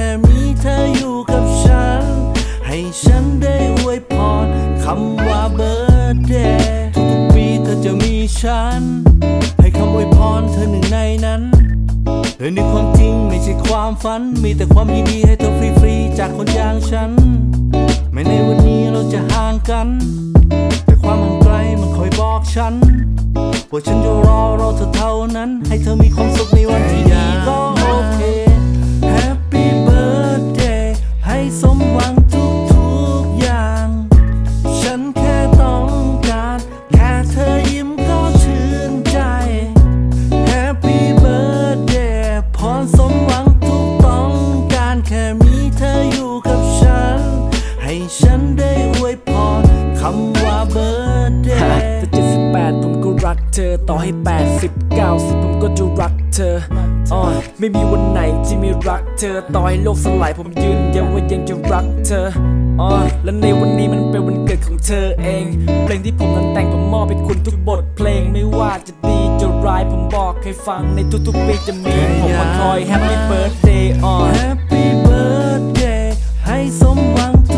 แค่มีเธออยู่กับฉัน ให้ฉันได้อวยพรคำว่าเบิร์ดเดย์ทุกๆปีเธอจะมีฉัน ให้คำอวยพรเธอหนึ่งในนั้นเธอนความจริงไม่ใช่ความฝัน มีแต่ความยินดีให้เธอฟรีๆจากคนอย่างฉัน ไม่ในวันนี้เราจะห่างกัน แต่ความห่างไกลมันคอยบอกฉัน ว่าฉันจะรอรอเธอเท่านั้น ให้เธอมี เธอต่อให้แปดสิบเก้าสิบผมก็จะรักเธออ๋อไม่มีวันไหนที่ไม่รักเธอ ต่อให้โลกสลายผมยืนยันว่ายังจะรักเธออ๋อและในวันนี้มันเป็นวันเกิดของเธอเอง เพลงที่ผมนั้นแต่งผมมอบให้คุณทุกบทเพลงไม่ว่าจะดีจะร้ายผมบอกให้ฟังในทุกๆปีจะมีผมมาคอย Happy Birthday อ๋อ Happy birthday ให้สมหวังทุ